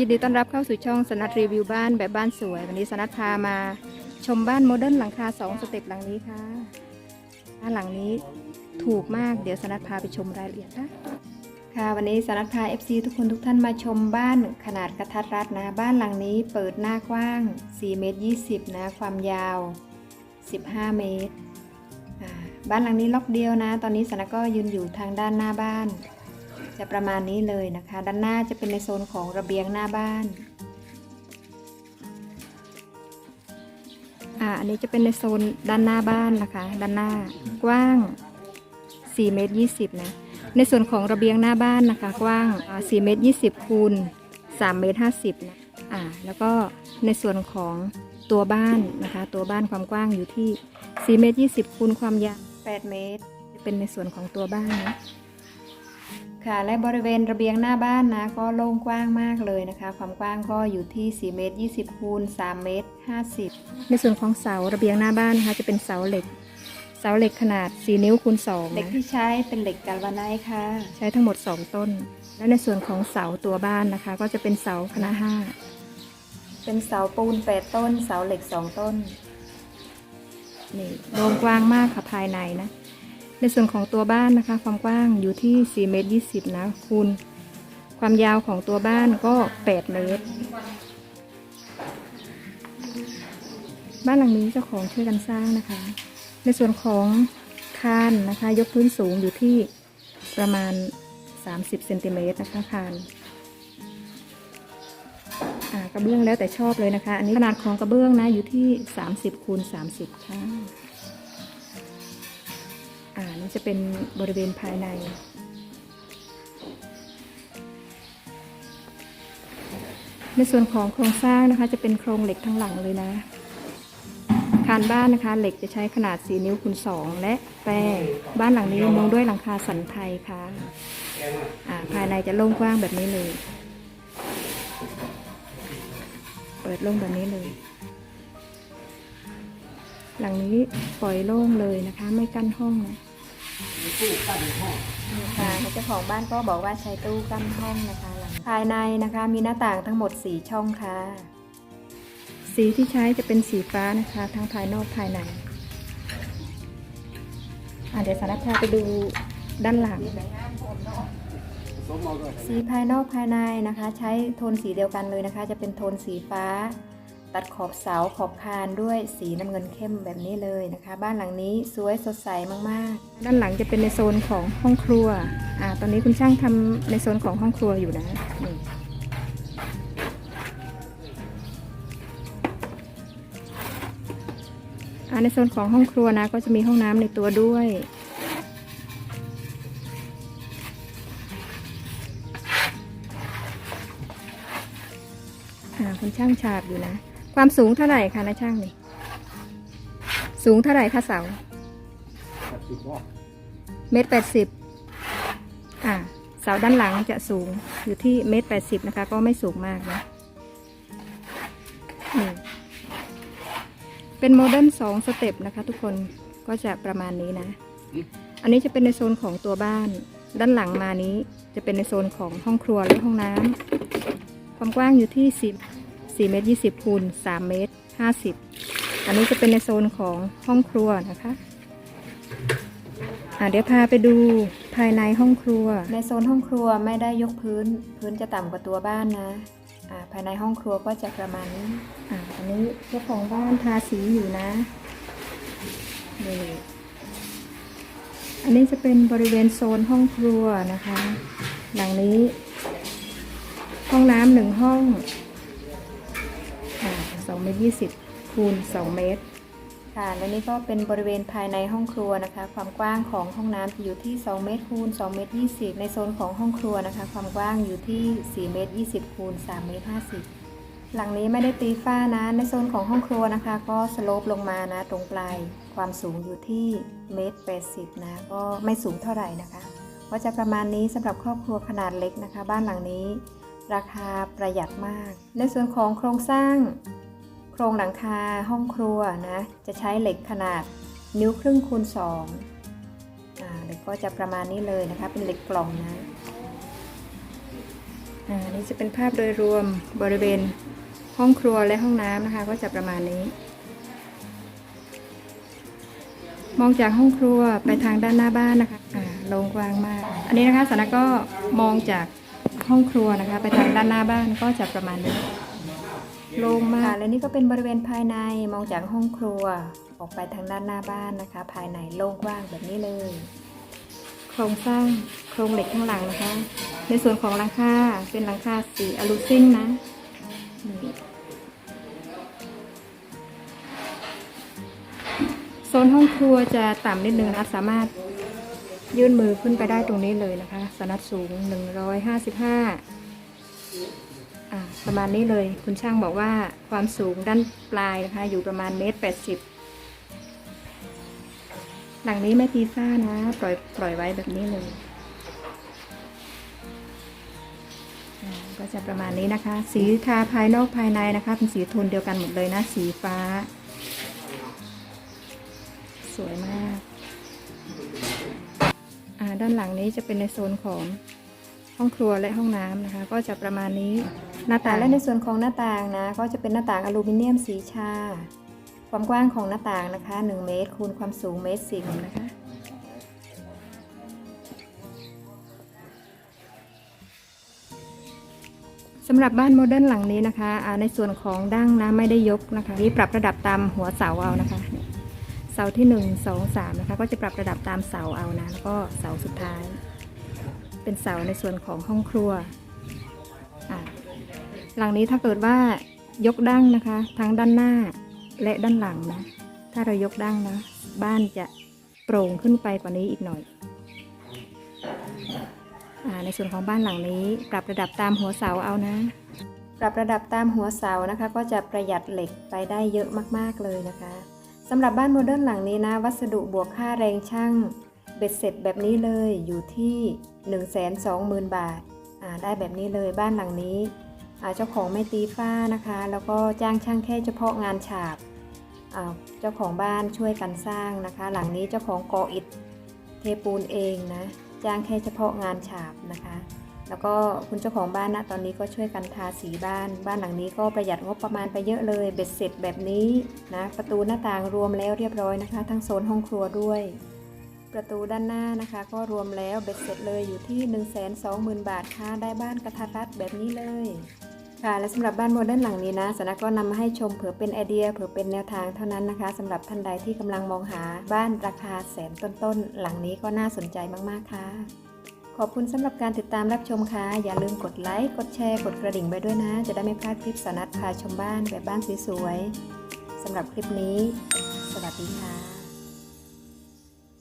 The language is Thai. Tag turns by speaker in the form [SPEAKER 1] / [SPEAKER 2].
[SPEAKER 1] ยินดีต้อนรับเข้าสู่ช่องสนัดรีวิวบ้านแบบบ้านสวย วันนี้สนัดพามาชมบ้านโมเดิร์นหลังคาสองสเต็ปหลังนี้ค่ะบ้านหลังนี้ถูกมากเดี๋ยวสนัดพาไปชมรายละเอียดนะค่ะวันนี้สนัดพา FC ทุกคนทุกท่านมาชมบ้านขนาดกระทัดรัดนะ บ้านหลังนี้เปิดหน้ากว้าง4เมตร20 นะ ความยาว 15 เมตร บ้านหลังนี้ล็อกเดียวนะ ตอนนี้สนัดก็ยืนอยู่ทางด้านหน้าบ้าน จะประมาณนี้เลยนะคะ ด้านหน้าจะเป็นในโซนของระเบียงหน้าบ้านอ่าอันนี้จะเป็นในโซนด้านหน้าบ้านนะคะ ด้านหน้ากว้าง4เมตร20นะในส่วนของระเบียงหน้าบ้านนะคะ กว้างอ่า4เมตร20คูณ3เมตร50นะอ่าแล้วก็ในส่วนของตัวบ้านนะคะ ตัวบ้านความกว้างอยู่ที่4เมตร20คูณความยาว8เมตร เป็นในส่วนของตัวบ้านนะ ค่ะและบริเวณระเบียงหน้าบ้านนะก็โล่งกว้างมากเลยนะคะ ความกว้างก็อยู่ที่ 4 เมตร 20 คูณ 3 เมตร 50 ในส่วนของเสาระเบียงหน้าบ้านนะคะจะเป็นเสาเหล็ก เสาเหล็กขนาด 4 นิ้วคูณ2เหล็กที่ใช้เป็นเหล็กกาลวาไนท์ค่ะ ใช้ทั้งหมด 2 ต้น และในส่วนของเสาตัวบ้านนะคะ ก็จะเป็นเสาคณะ5เป็นเสาปูน 8 ต้น เสาเหล็ก 2 ต้นนี่โล่งกว้างมากค่ะภายในนะ ในส่วนของตัวบ้านนะคะ ความกว้างอยู่ที่ 4 เมตร 20 นะคูณความยาวของตัวบ้านก็ 8 เมตร บ้านหลังนี้เจ้าของช่วยกันสร้างนะคะ ในส่วนของคานนะคะ ยกพื้นสูงอยู่ที่ประมาณ 30 เซนติเมตรนะคะคานกระเบื้องแล้วแต่ชอบเลยนะคะ อันนี้ขนาดของกระเบื้องนะอยู่ที่ 30คูณ30 ค่ะอ่า นี่จะเป็นบริเวณภายใน ในส่วนของโครงสร้างนะคะจะเป็นโครงเหล็กทั้งหลังเลยนะคานบ้านนะคะเหล็กจะใช้ขนาด 4 นิ้วคูณ2และแปรบ้านหลังนี้มุงด้วยหลังคาสันไทยค่ะอ่าภายในจะโล่งกว้างแบบนี้เลย เปิดโล่งแบบนี้เลย หลังนี้ปล่อยโล่งเลยนะคะ ไม่กั้นห้องนะ ค่ะเจ้าของบ้านก็บอกว่าใช้ตู้กั้นห้องนะคะหลังภายในนะคะมีหน้าต่างทั้งหมด 4 ช่องค่ะ สีที่ใช้จะเป็นสีฟ้านะคะ ทั้งภายนอกภายในอะเดี๋ยวสารัตพาไปดูด้านหลัง สีภายนอกภายในนะคะ ใช้โทนสีเดียวกันเลยนะคะ จะเป็นโทนสีฟ้า ตัดขอบเสาขอบคานด้วยสีน้ำเงินเข้มแบบนี้เลยนะคะ บ้านหลังนี้สวยสดใสมากๆ ด้านหลังจะเป็นในโซนของห้องครัวอ่าตอนนี้คุณช่างทำในโซนของห้องครัวอยู่นะนี่อ่าในโซนของห้องครัวนะ ก็จะมีห้องน้ำในตัวด้วยอ่าคุณช่างฉาบอยู่นะ ความสูงเท่าไหร่คะนะช่างนี่สูงเท่าไหร่คะเสาเมตรแปดสิบอ่าเสาด้านหลังจะสูงอยู่ที่เมตรแปดสิบนะคะ ก็ไม่สูงมากนะนี่เป็นโมเดิร์นสองสเต็ปนะคะ ทุกคนก็จะประมาณนี้นะ อันนี้จะเป็นในโซนของตัวบ้าน ด้านหลังมานี้จะเป็นในโซนของห้องครัวและห้องน้ำความกว้างอยู่ที่10 4เมตร20คูณ3เมตร50 อันนี้จะเป็นในโซนของห้องครัวนะคะอะเดี๋ยวพาไปดูภายในห้องครัว ในโซนห้องครัวไม่ได้ยกพื้น พื้นจะต่ำกว่าตัวบ้านนะอ่าภายในห้องครัวก็จะประมาณนี้อ่าอันนี้เจ้าของบ้านทาสีอยู่นะนี่อันนี้จะเป็นบริเวณโซนห้องครัวนะคะ หลังนี้ ห้องน้ำหนึ่งห้อง สองเมตรยี่สิบคูณสองเมตร ค่ะ และนี่ก็เป็นบริเวณภายในห้องครัวนะคะ ความกว้างของห้องน้ำจะอยู่ที่ 2 เมตรคูณ2เมตร20 ในโซนของห้องครัวนะคะ ความกว้างอยู่ที่ 4 เมตร20คูณ3เมตร50 หลังนี้ไม่ได้ตีฝ้านะ ในโซนของห้องครัวนะคะ ก็สโลปลงมานะ ตรงปลาย ความสูงอยู่ที่เมตร80นะ ก็ไม่สูงเท่าไหร่นะคะก็จะประมาณนี้สำหรับครอบครัวขนาดเล็กนะคะ บ้านหลังนี้ราคาประหยัดมาก ในส่วนของโครงสร้าง โครงหลังคาห้องครัวนะจะใช้เหล็กขนาดนิ้วครึ่งคูณสองอ่าเหล็กก็จะประมาณนี้เลยนะคะ เป็นเหล็กกล่องนะอ่านี่จะเป็นภาพโดยรวมบริเวณห้องครัวและห้องน้ำนะคะ ก็จะประมาณนี้ มองจากห้องครัวไปทางด้านหน้าบ้านนะคะอ่าโล่งกว้างมาก อันนี้นะคะสานะก็มองจากห้องครัวนะคะ ไปทางด้านหน้าบ้านก็จะประมาณนี้ โล่งมากและนี่ก็เป็นบริเวณภายในมองจากห้องครัว ออกไปทางด้านหน้าบ้านนะคะ ภายในโล่งกว้างแบบนี้เลย โครงสร้างโครงเหล็กข้างหลังนะคะ ในส่วนของหลังคาเป็นหลังคาสีอลูซิ่งนะโซนห้องครัวจะต่ำนิดนึงนะสามารถยื่นมือขึ้นไปได้ตรงนี้เลยนะคะ สนัดสูง 155อ่า ประมาณนี้เลย คุณช่างบอกว่าความสูงด้านปลายนะคะอยู่ประมาณเมตรแปดสิบหลังนี้ไม่ตีฟ้านะ ปล่อยปล่อยไว้แบบนี้เลย ก็จะประมาณนี้นะคะ สีทาภายนอกภายในนะคะ เป็นสีโทนเดียวกันหมดเลยนะ สีฟ้า สวยมากอ่าด้านหลังนี้จะเป็นในโซนของ ห้องครัวและห้องน้ำนะคะ ก็จะประมาณนี้หน้าต่างและในส่วนของหน้าต่างนะ ก็จะเป็นหน้าต่างอลูมิเนียมสีชา ความกว้างของหน้าต่างนะคะ 1 เมตร คูณความสูงเมตรสิบนะคะสำหรับบ้านโมเดิร์นหลังนี้นะคะอ่าในส่วนของดั้งนะไม่ได้ยกนะคะนี่ปรับระดับตามหัวเสาเอานะคะ เสาที่ 1 2 3 นะคะ ก็จะปรับระดับตามเสาเอานะแล้วก็เสาสุดท้าย เป็นเสาในส่วนของห้องครัวหลังนี้ถ้าเกิดว่ายกดั้งนะคะ ทั้งด้านหน้าและด้านหลังนะ ถ้าเรายกดั้งนะ บ้านจะโปร่งขึ้นไปกว่านี้อีกหน่อยอในส่วนของบ้านหลังนี้ ปรับระดับตามหัวเสาเอานะ ปรับระดับตามหัวเสานะคะ ก็จะประหยัดเหล็กไปได้เยอะมากๆเลยนะคะสำหรับบ้านโมเดิร์นหลังนี้นะ วัสดุบวกค่าแรงช่าง บ็ดเสร็จแบบนี้เลยอยู่ที่ 120,000 บาทอ่าได้แบบนี้เลยบ้านหลังนี้เจ้าของไม่ตีฝ้านะคะ แล้วก็จ้างช่างแค่เฉพาะงานฉาบเจ้าของบ้านช่วยกันสร้างนะคะ หลังนี้เจ้าของก่ออิฐเทปูนเองนะจ้างแค่เฉพาะงานฉาบนะคะ แล้วก็คุณเจ้าของบ้านนะตอนนี้ก็ช่วยกันทาสีบ้าน บ้านหลังนี้ก็ประหยัดงบประมาณไปเยอะเลยเบ็ดเสร็จแบบนี้นะประตูหน้าต่างรวมแล้วเรียบร้อยนะคะ ทั้งโซนห้องครัวด้วย ประตูด้านหน้านะคะ ก็รวมแล้วเบ็ดเสร็จเลยอยู่ที่ 1 2 0 0 0 0 บาทค่ะ ได้บ้านกระทัดรัดแบบนี้เลยค่ะและสำหรับบ้านโมเดิร์นหลังนี้นะสนะก็นำมาให้ชมเผื่อเป็นไอเดียเผื่อเป็นแนวทางเท่านั้นนะคะสำหรับท่านใดที่กำลังมองหาบ้านราคาแสนต้นๆ หลังนี้ก็น่าสนใจมากๆค่ะ ขอบคุณสำหรับการติดตามรับชมค่ะ อย่าลืมกดไลค์ กดแชร์ กดกระดิ่งไปด้วยนะ จะได้ไม่พลาดคลิปสนัดพาชมบ้านแบบบ้านสวยๆสำหรับคลิปนี้ สวัสดีค่ะ